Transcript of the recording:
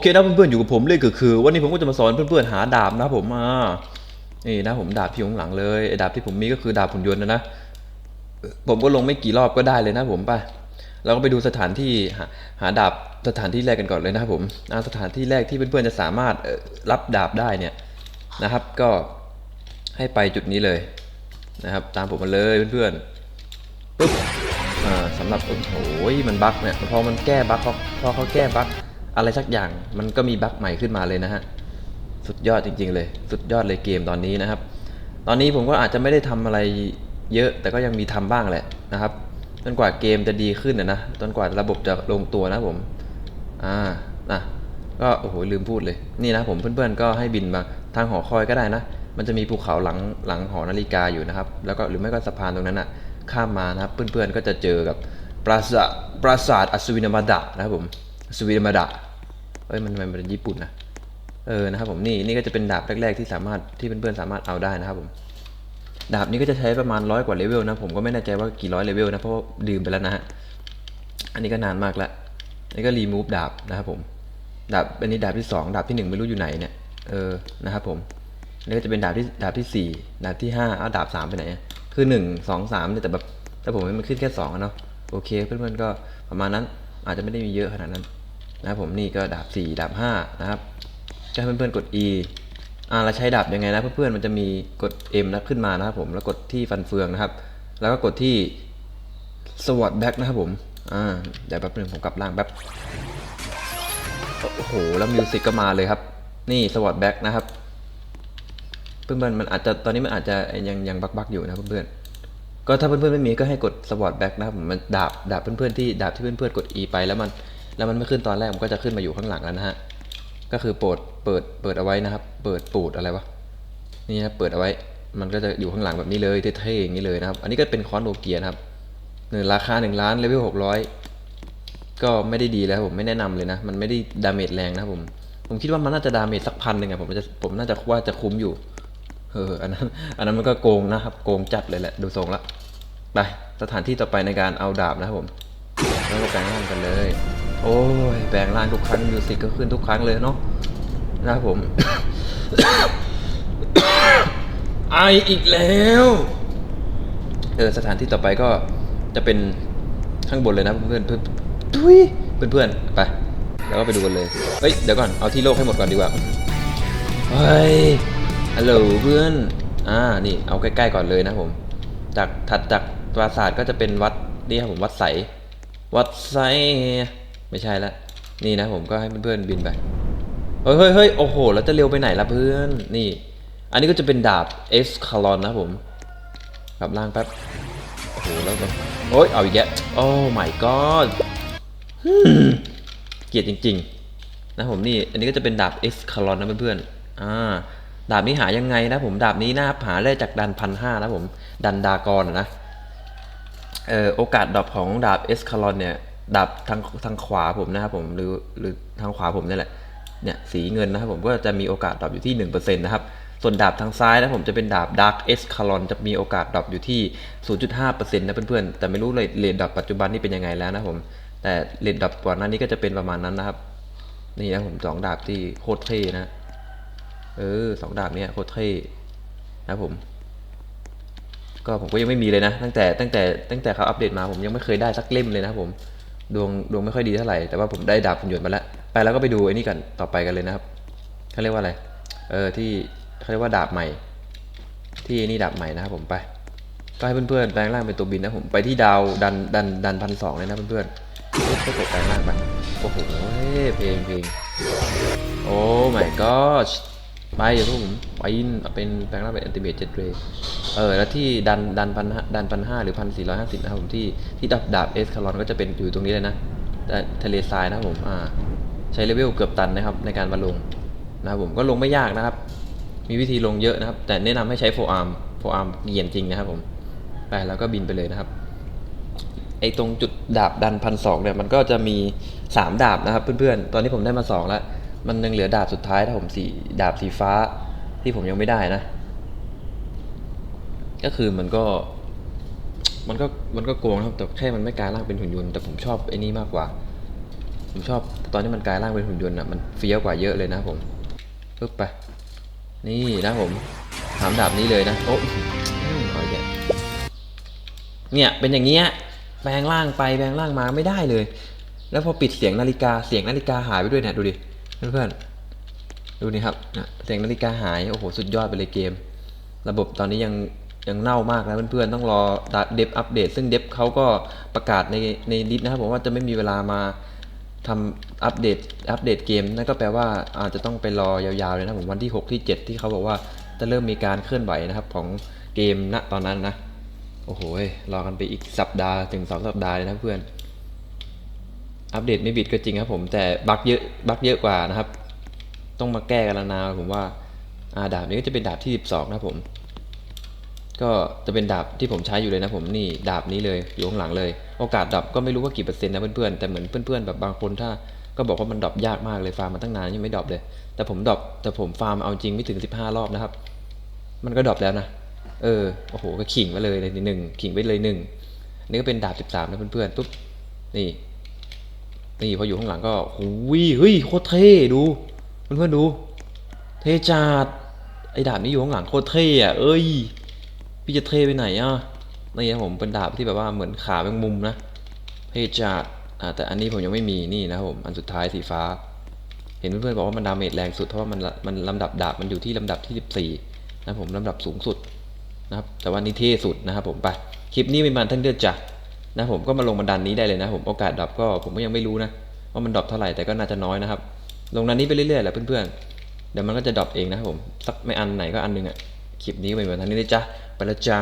โอเคนะเพื่อนๆอยู่กับผมเลยก็คือ วันนี้ผมก็จะมาสอนเพื่อนๆหาดาบนะผมมานี่นะผมดาบที่อยู่ข้างหลังเลยไอ้ดาบที่ผมมีก็คือดาบหุ่นยนต์นะนะผมก็ลงไม่กี่รอบก็ได้เลยนะผมไปเราก็ไปดูสถานที่หาหาดาบสถานที่แรกกันก่อนเลยนะครับผมอ่าสถานที่แรกที่เพื่อนๆจะสามารถรับดาบได้เนี่ยนะครับ ก็ให้ไปจุดนี้เลยนะครับ ตามผมมาเลยเพื่อนๆปุ๊บอ่าสำหรับโอ้โหมันบั๊กเนี่ยพอมันแก้บั๊กพอเขาแก้บั๊ก อะไรสักอย่างมันก็มีบั๊กใหม่ขึ้นมาเลยนะฮะสุดยอดจริง ๆ เลย สุดยอดเลยเกมตอนนี้นะครับ ตอนนี้ผมก็อาจจะไม่ได้ทำอะไรเยอะแต่ก็ยังมีทำบ้างแหละนะครับจนกว่าเกมจะดีขึ้นนะนะจนกว่าระบบจะลงตัวนะผมอ่านะก็โอ้โหลืมพูดเลยนี่นะผมเพื่อนๆก็ให้บินมาทางหอคอยก็ได้นะ มันจะมีภูเขาหลังหลังหอนาฬิกาอยู่นะครับ แล้วก็หรือไม่ก็สะพานตรงนั้นอะข้ามมานะครับเพื่อนๆก็จะเจอกับปราสาทปราสาทอัศวินมาดะนะครับผมอัศวินมาดะ เอ้ยมันมันเป็นญี่ปุ่นนะเออนะครับผมนี่นี่ก็จะเป็นดาบแรกๆที่สามารถที่เพื่อนๆสามารถเอาได้นะครับผมดาบนี้ก็จะใช้ประมาณร้อยกว่าเลเวลนะผมก็ไม่แน่ใจว่ากี่ร้อยเลเวลนะเพราะดื่มไปแล้วนะฮะอันนี้ก็นานมากล้วนี่ก็รีมูฟดาบนะครับผมดาบอันนี้ดาบที่สองดาบที่หนึ่งไม่รู้อยู่ไหนเนี่ยเออนะครับผมนี่ก็จะเป็นดาบที่ดาบที่สี่ดาบที่ห้าเอาดาบสามไปไหนคือหนึ่งสองสามเนี่ยแต่แบบแต่ผมมันขึ้นแค่สองอะเนาะโอเคเพื่อนๆก็ประมาณนั้นอาจจะไม่ได้มีเยอะขนาดนั้น นะครับผมนี่ก็ดาบสี่ดาบห้านะครับก็ให้เพื่อนๆกด E อ่าเราใช้ดาบยังไงนะเพื่อนๆมันจะมีกด M นะขึ้นมานะครับผมแล้วกดที่ฟันเฟืองนะครับ แล้วก็กดที่สวอตแบ็กนะครับผมอ่าเดี๋ยวแป๊บนึงผมกลับล่างแป๊บโอ้โหแล้วมิวสิกก็มาเลยครับ นี่สวอตแบ็กนะครับ เพื่อนๆมันอาจจะตอนนี้มันอาจจะยังยังบักบักๆอยู่นะเพื่อนๆก็ถ้าเพื่อนๆไม่มีก็ให้กดสวอตแบ็กนะครับผมมันดาบดาบเพื่อนๆที่ดาบที่เพื่อนๆกด E ไปแล้วมัน แล้วมันไม่ขึ้นตอนแรกมันก็จะขึ้นมาอยู่ข้างหลังแล้วนะฮะก็คือโปรดเปิดเปิดเอาไว้นะครับ เปิดปูดอะไรวะนี่นะเปิดเอาไว้ มันก็จะอยู่ข้างหลังแบบนี้เลยเท่ๆอย่างนี้เลยนะครับ อันนี้ก็เป็นคอนโนเกียนะครับหนึ่งราคาหนึ่งล้านเลเวลหกร้อยก็ไม่ได้ดีแล้วผมไม่แนะนำเลยนะ มันไม่ได้ดาเมจแรงนะผม ผมคิดว่ามันน่าจะดาเมจสักพันหนึ่งอะผมจะผมน่าจะว่าจะคุ้มอยู่เอออันนั้นอันนั้นมันก็โกงนะครับ โกงจัดเลยแหละดูทรงละไปสถานที่ต่อไปในการเอาดาบนะครับผมแล้วก็แปลงร่างกันเลย โอ้ยแปลงร่างทุกครั้งมิวสิกก็ขึ้นทุกครั้งเลยเนาะนะครับผม ไออีกแล้ว เออ สถานที่ต่อไปก็จะเป็นข้างบนเลยนะเพื่อนเพื่อนทุยเพื่อนเพื่อนๆไปแล้วก็ไปดูกันเลย เฮ้ย เดี๋ยวก่อน เอาที่โลกให้หมดก่อนดีกว่า เฮ้ย ฮัลโหลเพื่อน อ่า นี่ เอาใกล้ๆก่อนเลยนะผม จากถัดจากปราสาทก็จะเป็นวัดนี่ครับผม วัดใส วัดใส ไม่ใช่ละ นี่นะผมก็ให้เพื่อนๆบินไปเฮ้ยเฮ้ยเฮ้ยโอ้โห แล้วจะเร็วไปไหนล่ะเพื่อน นี่ อันนี้ก็จะเป็นดาบเอสคาลอนนะผมกลับล่างแป๊บ โอ้โห แล้วก็โอ้ยเอาอีกแล้วโอ้ my god เกลียดจริง ๆ นะผมนี่ อันนี้ก็จะเป็นดาบเอสคาลอนนะเพื่อนๆ อ่า ดาบนี้หายังไงนะผม ดาบนี้นะครับหาได้จากดันพันห้านะผม ดันดากรนะ เอ่อ โอกาสดรอปของดาบเอสคาลอนเนี่ย ดาบทางทางขวาผมนะครับผมหรือหรือทางขวาผมนี่แหละเนี่ยสีเงินนะครับผมก็จะมีโอกาสดรอปอยู่ที่1%นะครับส่วนดาบทางซ้ายนะผมจะเป็นดาบ Dark e s c a l o n จะมีโอกาสดรอปอยู่ที่ 0.5%นะเพื่อนๆ แต่ไม่รู้เลยเรทดรอปปัจจุบันนี่เป็นยังไงแล้วนะผม แต่เรทดรอปก่อนหน้านี้ก็จะเป็นประมาณนั้นนะครับ นี่นะผมสองดาบที่โคตรเท่นะ เออสองดาบเนี้ยโคตรเท่นะผม ก็ผมก็ยังไม่มีเลยนะ ตั้งแต่ตั้งแต่ตั้งแต่เขาอัปเดตมาผมยังไม่เคยได้สักเล่มเลยนะผม ดวงดวงไม่ค่อยดีเท่าไหร่ แต่ว่าผมได้ดาบหุ่นยนต์มาแล้ว ไปแล้วก็ไปดูไอ้นี่กันต่อไปกันเลยนะครับเขาเรียกว่าอะไร เออที่เขาเรียกว่าดาบใหม่ ที่นี่ดาบใหม่นะครับผมไป ก็ให้เพื่อนๆแปลงร่างเป็นตัวบินนะผมไปที่ดาวดันดันดันพันสองเลยนะเพื่อนๆก็กดแปลงร่างไปโอ้โหเพลงเพลงโอ้ my god ไปเดี๋ยวพวกผมไปอินเอาเป็นแปลงร่างเป็นอันติเมทเจ็ดเรเออแล้วที่ดันดันพันดันพันห้าหรือพันสี่ร้อยห้าสิบนะครับผมที่ที่ดับดาบเอสคารอนก็จะเป็นอยู่ตรงนี้เลยนะแต่ทะเลทรายนะครับผมอ่าใช้เลเวลเกือบตันนะครับในการมาลงนะครับผมก็ลงไม่ยากนะครับ มีวิธีลงเยอะนะครับ แต่แนะนำให้ใช้โฟอาร์มโฟอาร์มเกียนจริงนะครับผมไปแล้วก็บินไปเลยนะครับไอตรงจุดดาบดันพันสองเนี่ยมันก็จะมีสามดาบนะครับเพื่อนๆ ตอนนี้ผมได้มาสองแล้ว มันยังเหลือดาบสุดท้ายถ้าผมสีดาบสีฟ้าที่ผมยังไม่ได้นะ ก็คือมันก็ มันก็มันก็โกงนะครับแต่แค่มันไม่กลายร่างเป็นหุ่นยนต์แต่ผมชอบไอ้นี่มากกว่า ผมชอบตอนที่มันกลายร่างเป็นหุ่นยนต์อะมันเฟี้ยวกว่าเยอะเลยนะผมปึ๊บไป นี่นะผมถามดาบนี้เลยนะโอ้อืมเอาอีกแล้วเนี่ย เป็นอย่างเงี้ยแปลงร่างไปแปลงร่างมาไม่ได้เลย แล้วพอปิดเสียงนาฬิกาเสียงนาฬิกาหายไปด้วยเนี่ยดูดิ เพื่อนๆดูนี่ครับเนี่ยเสียงนาฬิกาหายโอ้โหสุดยอดไปเลยเกม ระบบตอนนี้ยังยังเน่ามากนะเพื่อนๆต้องรอเดฟอัปเดต ซึ่งเดฟเขาก็ประกาศในในลิสต์นะครับผมว่าจะไม่มีเวลามาทำอัปเดตอัปเดตเกมนั่นก็แปลว่าอาจจะต้องไปรอยาวๆเลยนะผมวันที่ 6 ที่ 7 ที่เขาบอกว่าจะเริ่มมีการเคลื่อนไหวนะครับของเกมณตอนนั้นนะ โอ้โหรอกันไปอีกสัปดาห์ถึงสองสัปดาห์เลยนะเพื่อน อัปเดตไม่บิดก็จริงครับผมแต่บั๊กเยอะบั๊กเยอะกว่านะครับ ต้องมาแก้กันแล้วนะผมว่าอาดาบนี้ก็จะเป็นดาบที่ 12 นะผม ก็จะเป็นดาบที่ผมใช้อยู่เลยนะผมนี่ดาบนี้เลยอยู่ข้างหลังเลย โอกาสดรอปก็ไม่รู้ว่ากี่เปอร์เซ็นต์นะเพื่อนๆแต่เหมือนเพื่อนๆแบบบางคนถ้าก็บอกว่ามันดรอปยากมากเลยฟาร์มมาตั้งนานยังไม่ดรอปเลย แต่ผมดรอปแต่ผมฟาร์มเอาจริงไม่ถึง 15 รอบนะครับ มันก็ดรอปแล้วนะเออโอ้โหก็ขิงมาเลยในหนึ่งขิงไปเลยหนึ่งนี่ก็เป็นดาบ 13นะเพื่อนๆปุ๊บนี่ นี่พออยู่ข้างหลังก็หูยเฮ้ยโคตรเท่ดูเพื่อนๆดู เท่จัดไอ้ดาบนี้อยู่ข้างหลังโคตรเท่อะเอ้ย พี่จะเท่ไปไหนอะนี่ครับผมเป็นดาบที่แบบว่าเหมือนขาแมงมุมนะเท่จัดอ่าแต่อันนี้ผมยังไม่มีนี่นะครับผมอันสุดท้ายสีฟ้า เห็นเพื่อนๆบอกว่ามันดาเมจแรงสุดเพราะว่ามันมันลำดับดาบมันอยู่ที่ลำดับที่ 14 นะผมลำดับสูงสุดนะครับแต่ว่านี่เท่สุดนะครับผมไปคลิปนี้เป็นมันท่านเดือดจ้ะ นะผมก็มาลงบันดันนี้ได้เลยนะผมโอกาสดรอปก็ผมก็ยังไม่รู้นะว่ามันดรอปเท่าไหร่แต่ก็น่าจะน้อยนะครับ ลงดันนี้ไปเรื่อยๆแหละเพื่อนๆเดี๋ยวมันก็จะดรอปเองนะครับผมสักไม่อันไหนก็อันหนึงอะคลิปนี้ก็เป็นแบบนี้เลยจ้ะไปและจ้า